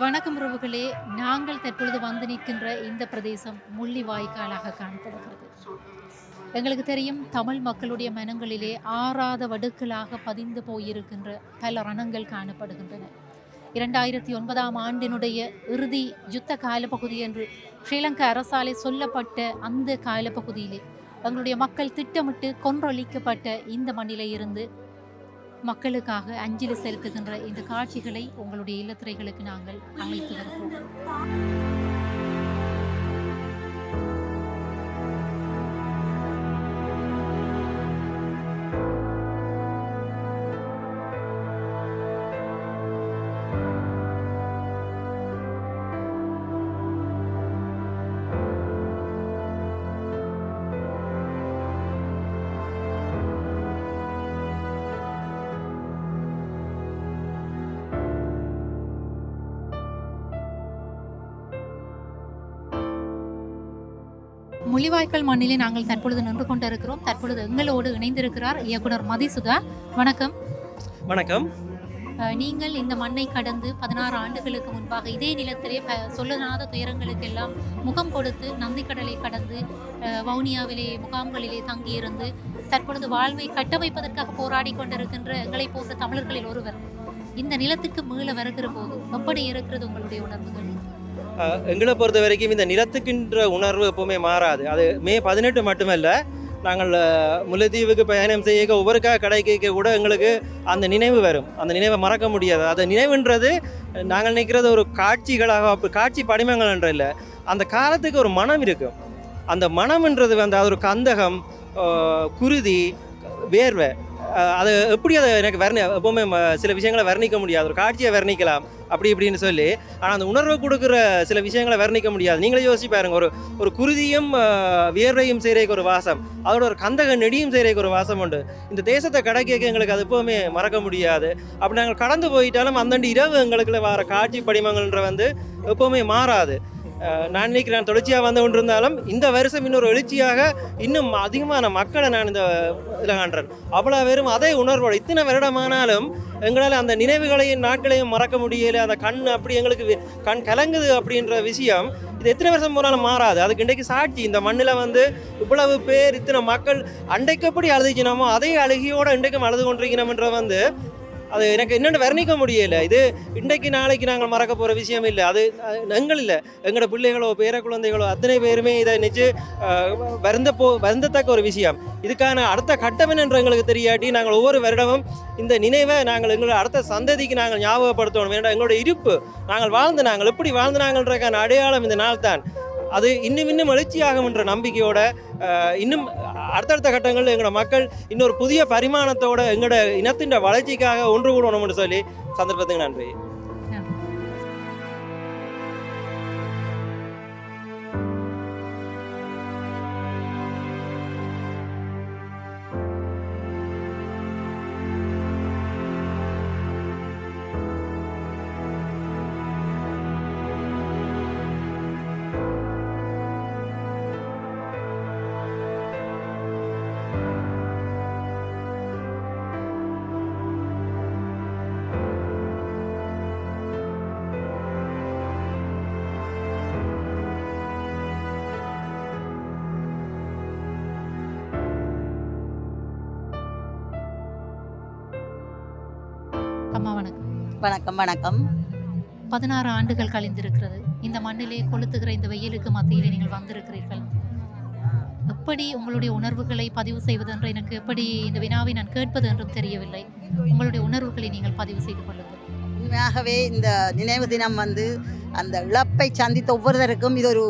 வணக்கம் உறவுகளே. நாங்கள் தற்பொழுது வந்து நிற்கின்ற இந்த பிரதேசம் முள்ளிவாய்க்காலாக காணப்படுகிறது. எங்களுக்கு தெரியும் தமிழ் மக்களுடைய மனங்களிலே ஆறாத வடுக்களாக பதிந்து போயிருக்கின்ற பல ரணங்கள் காணப்படுகின்றன. இரண்டாயிரத்தி ஒன்பதாம் ஆண்டினுடைய இறுதி யுத்த காலப்பகுதி என்று ஸ்ரீலங்கா அரசாலே சொல்லப்பட்ட அந்த காலப்பகுதியிலே எங்களுடைய மக்கள் திட்டமிட்டு கொன்றொழிக்கப்பட்ட இந்த மண்ணிலே இருந்து மக்களுக்காக அஞ்சலி செலுத்துகின்ற இந்த காட்சிகளை உங்களுடைய இல்லத்திரைகளுக்கு நாங்கள் அமைத்து வருகிறோம் முள்ளிவாய்க்கால் மண்ணிலே நாங்கள் தற்பொழுது நின்று கொண்டிருக்கிறோம். தற்பொழுது எங்களோடு இணைந்திருக்கிறார் இயக்குனர் மதிசுதா வணக்கம். வணக்கம். நீங்கள் இந்த மண்ணை கடந்து பதினாறு ஆண்டுகளுக்கு முன்பாக இதே நிலத்திலே சொல்லனாத துயரங்களுக்கெல்லாம் முகம் கொடுத்து நந்திக்கடலை கடந்து வவுனியாவிலே முகாம்களிலே தங்கியிருந்து தற்பொழுது வாழ்வை கட்டமைப்பதற்காக போராடி கொண்டிருக்கின்ற எங்களை போன்ற தமிழர்களில் ஒருவர் இந்த நிலத்துக்கு மீள வருகிற போது எப்படி இருக்கிறது உங்களுடைய உணர்வுகள்? எங்களை பொறுத்த வரைக்கும் இந்த நிலத்துக்கின்ற உணர்வு எப்பவுமே மாறாது. அது மே பதினெட்டு மட்டுமல்ல நாங்கள் முல்லைத்தீவுக்கு பயணம் செய்ய ஒவ்வொருக்கா கடைக்கு கூட எங்களுக்கு அந்த நினைவு வரும். அந்த நினைவை மறக்க முடியாது. அந்த நினைவுன்றது நாங்கள் நிற்கிறது ஒரு காட்சிகளாக காட்சி படிமங்கள் என்ற இல்லை. அந்த காலத்துக்கு ஒரு மனம் இருக்கும். அந்த மனம்ன்றது வந்து அது ஒரு கந்தகம் குருதி வேர்வை. அது எப்படி அதை எனக்கு வர்ணி எப்பவுமே சில விஷயங்களை வர்ணிக்க முடியாது. ஒரு காட்சியை வர்ணிக்கலாம். அப்படி இப்படின்னு சொல்லி ஆனால் அந்த உணர்வை கொடுக்குற சில விஷயங்களை வர்ணிக்க முடியாது. நீங்களே யோசிச்சு பாருங்க ஒரு ஒரு குருதியும் வியர்வையும் செய்கிறக்கு ஒரு வாசம். அதோட ஒரு கந்தக நெடியும் செய்கிறக்கு ஒரு வாசம் உண்டு. இந்த தேசத்தை கடைக்க எங்களுக்கு அது எப்போவுமே மறக்க முடியாது. அப்படி நாங்கள் கடந்து போயிட்டாலும் அந்தண்டு இரவு எங்களுக்குள்ள வர காட்சி படிமங்கள்ன்ற வந்து எப்போவுமே மாறாது. நான் நினைக்கிறேன் தொடர்ச்சியாக வந்து கொண்டிருந்தாலும் இந்த வருஷம் இன்னொரு எழுச்சியாக இன்னும் அதிகமான மக்களை நான் இந்த இதில் காண்றேன். அவ்வளோ வெறும் அதே உணர்வோடு இத்தனை வருடமானாலும் எங்களால் அந்த நினைவுகளையும் நாட்களையும் மறக்க முடியல. அந்த கண் அப்படி எங்களுக்கு கண் கலங்குது அப்படின்ற விஷயம் இது எத்தனை வருஷம் போனாலும் மாறாது. அதுக்கு இன்றைக்கு சாட்சி. இந்த மண்ணில் வந்து இவ்வளவு பேர் இத்தனை மக்கள் அன்றைக்கு எப்படி அழுதுச்சினோமோ அதே அழுகியோடு இன்றைக்கும் அழுது கொண்டிருக்கணும்ன்ற வந்து அது எனக்கு என்னென்னு வர்ணிக்க முடியல. இது இன்றைக்கு நாளைக்கு நாங்கள் மறக்க போகிற விஷயம் இல்லை. அது எங்கள் இல்லை. எங்களோட பிள்ளைகளோ பேர குழந்தைகளோ அத்தனை பேருமே இதை நினச்சி வருந்த போ வருந்தத்தக்க ஒரு விஷயம். இதுக்கான அடுத்த கட்டம் என்று எங்களுக்கு தெரியாட்டி நாங்கள் ஒவ்வொரு வருடமும் இந்த நினைவை நாங்கள் எங்களோட அடுத்த சந்ததிக்கு நாங்கள் ஞாபகப்படுத்தணும். வேண்டாம் எங்களோட இருப்பு நாங்கள் வாழ்ந்து நாங்கள் எப்படி வாழ்ந்து நாங்கள்ன்றக்கான அடையாளம் இந்த நாள் தான் அது இன்னும் இன்னும் எழுச்சியாகும் என்ற நம்பிக்கையோட இன்னும் அடுத்தடுத்த கட்டங்களில் எங்களோட மக்கள் இன்னொரு புதிய பரிமாணத்தோட எங்களோட இனத்தின் வளர்ச்சிக்காக ஒன்று கூடணும்னு சொல்லி சந்தர்ப்பத்துக்கு நன்றி. வணக்கம் வணக்கம். பதினாறு ஆண்டுகள் கழிந்திருக்கிறது. இந்த மண்ணிலே கொளுத்துகிற இந்த வெயிலுக்கு மத்தியிலே நீங்கள் வந்திருக்கிறீர்கள். எப்படி உங்களுடைய உணர்வுகளை பதிவு செய்வது என்று எனக்கு எப்படி இந்த வினாவை நான் கேட்பது என்றும் தெரியவில்லை. உங்களுடைய உணர்வுகளை நீங்கள் பதிவு செய்து கொள்ளுங்கள். உண்மையாகவே இந்த நினைவு தினம் வந்து அந்த இழப்பை சந்தித்த ஒவ்வொருத்தருக்கும் இது ஒரு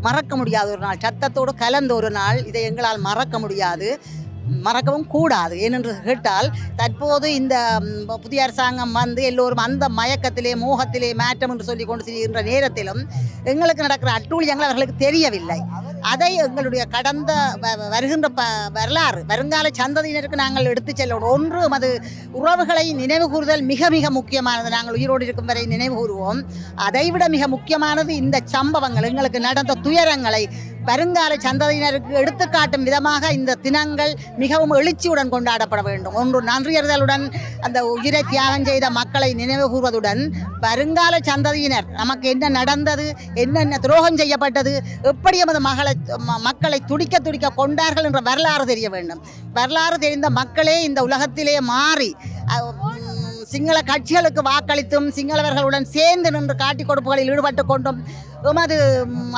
மறக்க முடியாத ஒரு நாள். சத்தத்தோடு கலந்த ஒரு நாள். இதை எங்களால் மறக்க முடியாது. மறக்கவும் கூடாது. ஏனென்று கேட்டால் தற்போது இந்த புதிய அரசாங்கம் வந்து எல்லோரும் அந்த மயக்கத்திலே மோகத்திலே மாற்றம் என்று சொல்லி கொண்டு செல்கின்ற நேரத்திலும் எங்களுக்கு நடக்கிற அட்டூழியங்கள் அவர்களுக்கு தெரியவில்லை. அதை எங்களுடைய கடந்த வருகின்ற ப வரலாறு வருங்கால சந்ததியினருக்கு நாங்கள் எடுத்துச் செல்லணும் ஒன்று அது உறவுகளை நினைவு கூறுதல் மிக மிக முக்கியமானது. நாங்கள் உயிரோடு இருக்கும் வரை நினைவு கூறுவோம். அதைவிட மிக முக்கியமானது இந்த சம்பவங்கள். எங்களுக்கு நடந்த துயரங்களை வருங்கால சந்ததியினருக்கு எடுத்துக்காட்டும் விதமாக இந்த தினங்கள் மிகவும் எழுச்சியுடன் கொண்டாடப்பட வேண்டும். ஒன்று நன்றியறிதலுடன் அந்த உயிரை தியாகம் செய்த மக்களை நினைவு கூறுவதுடன் வருங்கால சந்ததியினர் நமக்கு என்ன நடந்தது என்னென்ன துரோகம் செய்யப்பட்டது எப்படி எமது மகளை ம- மக்களை துடிக்க துடிக்க கொண்டார்கள் என்ற வரலாறு தெரிய வேண்டும். வரலாறு தெரிந்த மக்களே இந்த உலகத்திலே மாறி சிங்கள கட்சிகளுக்கு வாக்களித்தும் சிங்களவர்களுடன் சேர்ந்து நின்று காட்டி கொடுப்புகளில் ஈடுபட்டு கொண்டும் எமது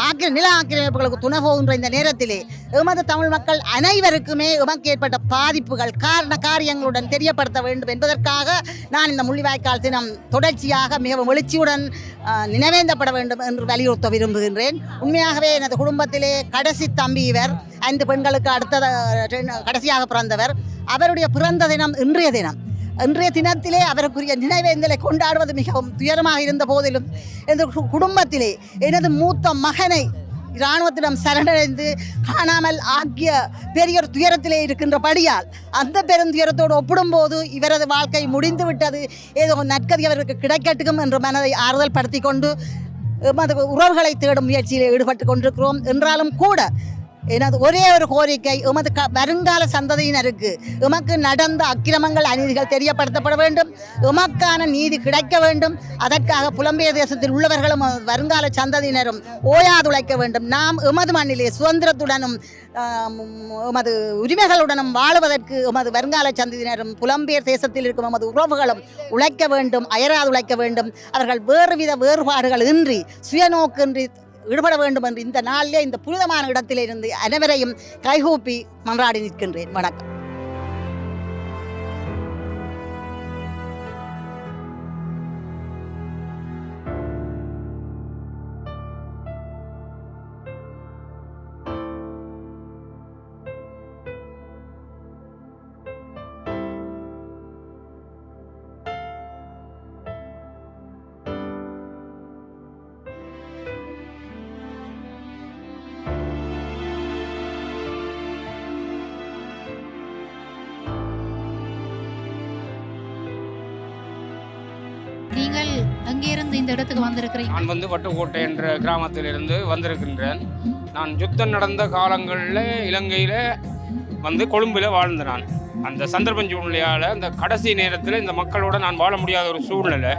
ஆக்கிர நில ஆக்கிரமிப்புகளுக்கு துணை போகின்ற இந்த நேரத்திலே எமது தமிழ் மக்கள் அனைவருக்குமே எமக்கு ஏற்பட்ட பாதிப்புகள் காரண காரியங்களுடன் தெரியப்படுத்த வேண்டும் என்பதற்காக நான் இந்த முள்ளிவாய்க்கால் தினம் தொடர்ச்சியாக மிகவும் எழுச்சியுடன் நினைவேந்தப்பட வேண்டும் என்று வலியுறுத்த விரும்புகின்றேன். உண்மையாகவே எனது குடும்பத்திலே கடைசி தம்பி இவர் ஐந்து பெண்களுக்கு அடுத்த கடைசியாக பிறந்தவர். அவருடைய பிறந்த தினம் இன்றைய தினம். இன்றைய தினத்திலே அவருக்குரிய நினைவேந்தலை கொண்டாடுவது மிகவும் துயரமாக இருந்த போதிலும் எனது குடும்பத்திலே எனது மூத்த மகனை இராணுவத்திடம் சரணடைந்து காணாமல் ஆகிய பெரிய ஒரு துயரத்திலே இருக்கின்றபடியால் அந்த பெருந்துயரத்தோடு ஒப்பிடும்போது இவரது வாழ்க்கை முடிந்து விட்டது. ஏதோ நற்கதி அவருக்கு கிடைக்கட்டும் என்று மனதை ஆறுதல் படுத்தி கொண்டு எமது உறவுகளை தேடும் முயற்சியில் ஈடுபட்டு கொண்டிருக்கிறோம். என்றாலும் கூட எனது ஒரே ஒரு கோரிக்கை எமது க வருங்கால சந்ததியினருக்கு எமக்கு நடந்த அக்கிரமங்கள் அநீதிகள் தெரியப்படுத்தப்பட வேண்டும். எமக்கான நீதி கிடைக்க வேண்டும். அதற்காக புலம்பெயர் தேசத்தில் உள்ளவர்களும் வருங்கால சந்ததியினரும் ஓயாதுழைக்க வேண்டும். நாம் எமது மண்ணிலே சுதந்திரத்துடனும் ஆம், எமது உரிமைகளுடனும் வாழுவதற்கு எமது வருங்கால சந்ததியினரும் புலம்பெயர் தேசத்தில் இருக்கும் எமது உறவுகளும் உழைக்க வேண்டும் அயராது உழைக்க வேண்டும். அவர்கள் வேறுவித வேறுபாடுகள் இன்றி சுயநோக்கின்றி ஈடுபட வேண்டும் என்று இந்த நாளிலே இந்த புனிதமான இடத்திலிருந்து அனைவரையும் கைகூப்பி மன்றாடி நிற்கின்றேன். வணக்கம். எங்கிருந்து இந்த இடத்துக்கு வந்திருக்கிறீங்க? நான் வந்து வட்டுக்கோட்டை என்ற கிராமத்திலிருந்து வந்திருக்கின்றேன். நான் யுத்தம் நடந்த காலங்களில் இலங்கையில் வந்து கொழும்பில் வாழ்ந்த நான். அந்த சந்தர்ப்பம் சூழ்நிலையால் அந்த கடைசி நேரத்தில் இந்த மக்களோட நான் வாழ முடியாத ஒரு சூழ்நிலை.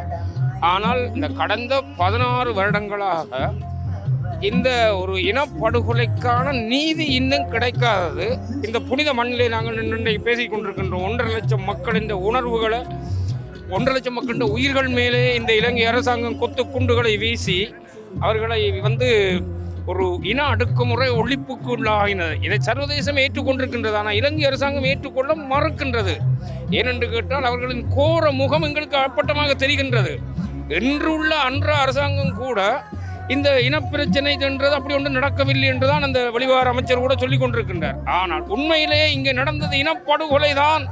ஆனால் இந்த கடந்த பதினாறு வருடங்களாக இந்த ஒரு இனப்படுகொலைக்கான நீதி இன்னும் கிடைக்காதது. இந்த புனித மண்ணிலே நாங்கள் நின்று பேசிக் கொண்டிருக்கின்ற ஒன்றரை லட்சம் மக்களின் இந்த உணர்வுகளை ஒன்றரை லட்சம் மக்கள் உயிர்கள் மேலே இந்த இலங்கை அரசாங்கம் கொத்து குண்டுகளை வீசி அவர்களை வந்து ஒரு இன அடக்குமுறை ஒழிப்புக்கு உள்ளாகினது இதை சர்வதேசம் ஏற்றுக்கொண்டிருக்கின்றது. ஆனால் இலங்கை அரசாங்கம் ஏற்றுக்கொள்ள மறுக்கின்றது. ஏனென்று கேட்டால் அவர்களின் கோர முகம் எங்களுக்கு அப்பட்டமாக தெரிகின்றது. என்றுள்ள அன்ற அரசாங்கம் கூட இந்த இனப்பிரச்சனை என்றது அப்படி ஒன்று நடக்கவில்லை என்றுதான் அந்த வெளிவார அமைச்சர் கூட சொல்லிக் கொண்டிருக்கின்றார். ஆனால் உண்மையிலேயே இங்கே நடந்தது இனப்படுகொலை தான்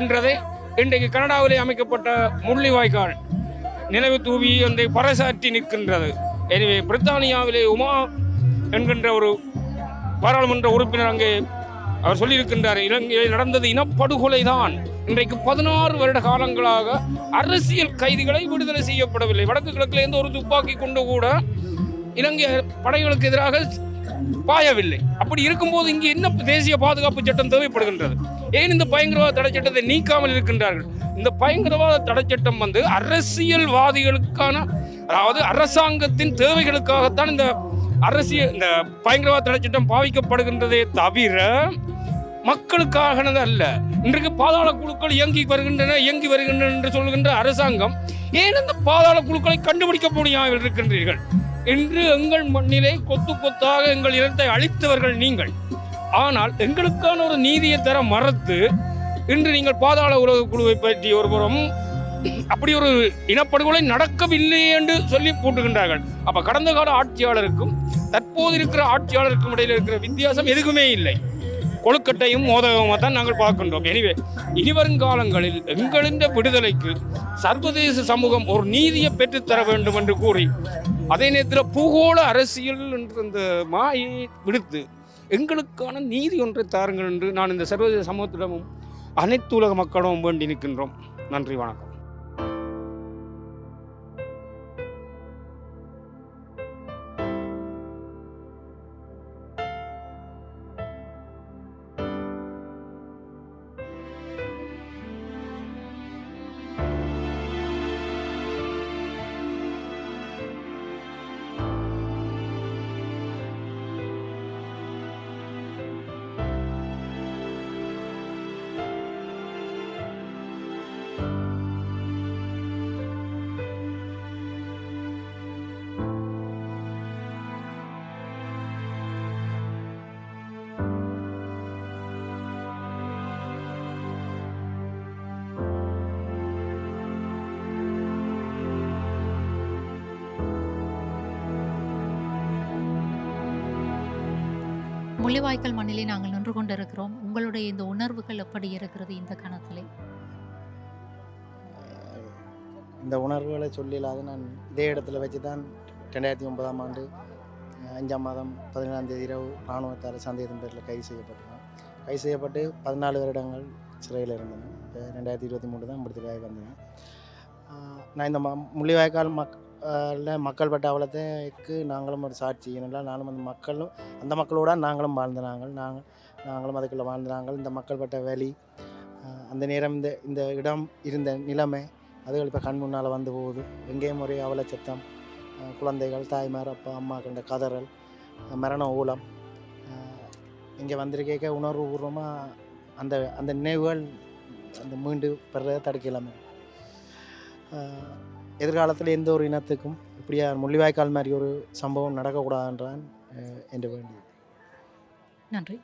என்றதை இன்றைக்கு கனடாவிலே அமைக்கப்பட்ட முள்ளிவாய்க்கால் நினைவு தூவி அந்த பறைசாற்றி நிற்கின்றது. எனவே பிரித்தானியாவிலே உமா என்கின்ற ஒரு பாராளுமன்ற உறுப்பினர் அங்கே அவர் சொல்லியிருக்கின்றார் இலங்கையில் நடந்தது இனப்படுகொலை தான் இன்றைக்கு பதினாறு வருட காலங்களாக அரசியல் கைதிகளை விடுதலை செய்யப்படவில்லை. வடக்கு கிழக்கிலேருந்து ஒரு துப்பாக்கி கொண்டு கூட இலங்கை படைகளுக்கு எதிராக பாயவில்லை. அப்படி இருக்கும்போது இங்கே என்ன தேசிய பாதுகாப்பு சட்டம் தேவைப்படுகின்றது? ஏன் இந்த பயங்கரவாத தடை சட்டத்தை நீக்காமல் இருக்கின்றார்கள்? இந்த பயங்கரவாத தடை சட்டம் வந்து அரசியல்வாதிகளுக்கான அதாவது அரசாங்கத்தின் தேவைகளுக்காகத்தான் இந்த அரசியல் இந்த பயங்கரவாத தடை சட்டம் பாவிக்கப்படுகின்றதே தவிர மக்களுக்காகனது அல்ல. இன்றைக்கு பாதாள குழுக்கள் இயங்கி வருகின்றன இயங்கி வருகின்றன என்று சொல்கின்ற அரசாங்கம் ஏன் இந்த பாதாள குழுக்களை கண்டுபிடிக்க முடியாமல் இருக்கின்றீர்கள்? இன்று எங்கள் மண்ணிலே கொத்து கொத்தாக எங்கள் இனத்தை அழித்தவர்கள் நீங்கள். ஆனால் எங்களுக்கான ஒரு நீதியை தர மறுத்து இன்று நீங்கள் பாதாள உலக குழுவை பற்றி ஒருபுறம் அப்படி ஒரு இனப்படுகொலை நடக்கவில்லை என்று சொல்லி போட்டுகின்றார்கள். அப்ப கடந்த கால ஆட்சியாளருக்கும் தற்போது இருக்கிற ஆட்சியாளருக்கும் இடையில் இருக்கிற வித்தியாசம் எதுக்குமே இல்லை. கொழுக்கட்டையும் மோதகமாக தான் நாங்கள் பார்க்கின்றோம். எனவே இனி வருங்காலங்களில் எங்களின் விடுதலைக்கு சர்வதேச சமூகம் ஒரு நீதியை பெற்றுத்தர வேண்டும் என்று கூறி அதே நேரத்தில் பூகோள அரசியல் என்ற அந்த மாயை விடுத்து எங்களுக்கான நீதி ஒன்றை தாருங்கள் என்று நான் இந்த சர்வதேச சமூகத்திடமும் அனைத்து உலக மக்களும் வேண்டி நிற்கின்றோம். நன்றி வணக்கம். முள்ளிவாய்க்கால் மண்ணிலே நாங்கள் நின்று கொண்டிருக்கிறோம். உங்களுடைய இந்த உணர்வுகள் எப்படி இருக்கிறது இந்த கணத்திலே? இந்த உணர்வுகளை சொல்லிலாது. நான் இதே இடத்துல வச்சு தான் ரெண்டாயிரத்தி ஒன்பதாம் ஆண்டு அஞ்சாம் மாதம் பதினேழாம் தேதி இரவு இராணுவத்தால் சந்தேகம் பேரில் கைது செய்யப்பட்டேன் கைது செய்யப்பட்டு பதினாலு வருடங்கள் சிறையில் இருந்தேன் இப்போ ரெண்டாயிரத்தி இருபத்தி மூணு தான் விடுதலையாகி வந்தேன் நான் இந்த ம முள்ளிவாய்க்கால் மக் மக்கள் பட்ட அவலத்துக்கு நாங்களும் ஒரு சாட்சி. ஏனென்றால் நானும் அந்த மக்களும் அந்த மக்களோட நாங்களும் வாழ்ந்த நாங்கள். நாங்கள் நாங்களும் அதுக்குள்ளே வாழ்ந்த நாங்கள். இந்த மக்கள் பட்ட வழி அந்த நேரம் இந்த இந்த இடம் இருந்த நிலைமை அதுகள் இப்போ கண் முன்னால் வந்து போகுது. எங்கேயும் ஒரே அவல சத்தம் குழந்தைகள் தாய்மார் அப்பா அம்மா கண்ட கதறல் மரண ஊலம் இங்கே வந்திருக்கேக்க உணர்வு பூர்வமாக அந்த அந்த நினைவுகள் அந்த மீண்டு பெறதை தடுக்கலாமே. எதிர்காலத்தில் எந்த ஒரு இனத்துக்கும் இப்படியா முள்ளிவாய்க்கால் மாதிரி ஒரு சம்பவம் நடக்கக்கூடாதுன்றான் என்று வேண்டியது. நன்றி.